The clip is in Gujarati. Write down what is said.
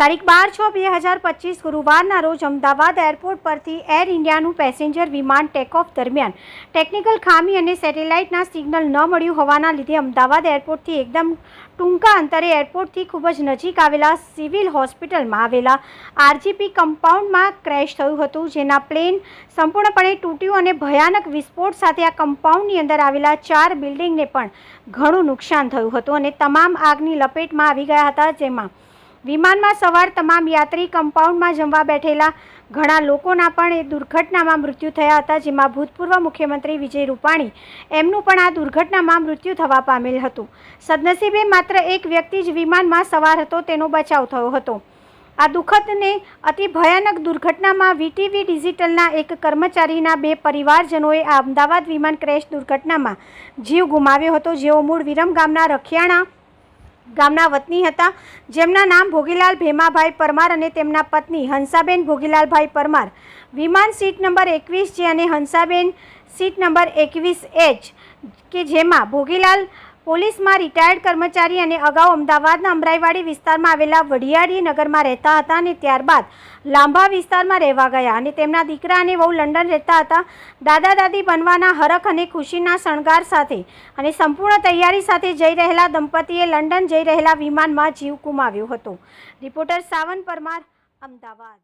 તારીખ બાર છ બે હજાર પચીસ ગુરુવારના રોજ અમદાવાદ એરપોર્ટ પરથી એર ઇન્ડિયાનું પેસેન્જર વિમાન ટેકઓફ દરમિયાન ટેકનિકલ ખામી અને સેટેલાઇટના સિગ્નલ ન મળ્યું હોવાના લીધે અમદાવાદ એરપોર્ટથી એકદમ ટૂંકા અંતરે એરપોર્ટથી ખૂબ જ નજીક આવેલા સિવિલ હોસ્પિટલમાં આવેલા આરજીપી કમ્પાઉન્ડમાં ક્રેશ થયું હતું, જેના પ્લેન સંપૂર્ણપણે તૂટ્યું અને ભયાનક વિસ્ફોટ સાથે આ કમ્પાઉન્ડની અંદર આવેલા ચાર બિલ્ડિંગને પણ ઘણું નુકસાન થયું હતું અને તમામ આગની લપેટમાં આવી ગયા હતા, જેમાં વિમાનમાં સવાર તમામ યાત્રી કમ્પાઉન્ડમાં જમવા બેઠેલા ઘણા લોકોના પણ એ દુર્ઘટનામાં મૃત્યુ થયા હતા, જેમાં ભૂતપૂર્વ મુખ્યમંત્રી વિજય રૂપાણી એમનું પણ આ દુર્ઘટનામાં મૃત્યુ થવા પામેલ હતું. સદનસીબે માત્ર એક વ્યક્તિ જ વિમાનમાં સવાર હતો, તેનો બચાવ થયો હતો. આ દુઃખદને અતિ ભયાનક દુર્ઘટનામાં વીટીવી ડિજિટલના એક કર્મચારીના બે પરિવારજનોએ આ અમદાવાદ વિમાન ક્રેશ દુર્ઘટનામાં જીવ ગુમાવ્યો હતો, જેઓ મૂળ વિરમ ગામના રખિયાણા ગામના વતની હતા. જેમના નામ ભોગીલાલ ભેમાભાઈ પરમાર અને તેમના પત્ની હંસાબેન ભોગીલાલભાઈ પરમાર. વિમાન સીટ નંબર એકવીસ જે અને હંસાબેન સીટ નંબર એકવીસ એચ, કે જેમાં ભોગીલાલ પોલીસમાં રિટાયર્ડ કર્મચારી અને અગાઉ અમદાવાદના અમરાઈવાડી વિસ્તારમાં આવેલા વઢિયાળી નગરમાં રહેતા હતા અને ત્યારબાદ લાંબા વિસ્તારમાં રહેવા ગયા અને તેમના દીકરા અને વહુ લંડન રહેતા હતા. દાદા દાદી બનવાના હરખ અને ખુશીના શણગાર સાથે અને સંપૂર્ણ તૈયારી સાથે જઈ રહેલા દંપતીએ લંડન જઈ રહેલા વિમાનમાં જીવ ગુમાવ્યો હતો. રિપોર્ટર સાવન પરમાર, અમદાવાદ.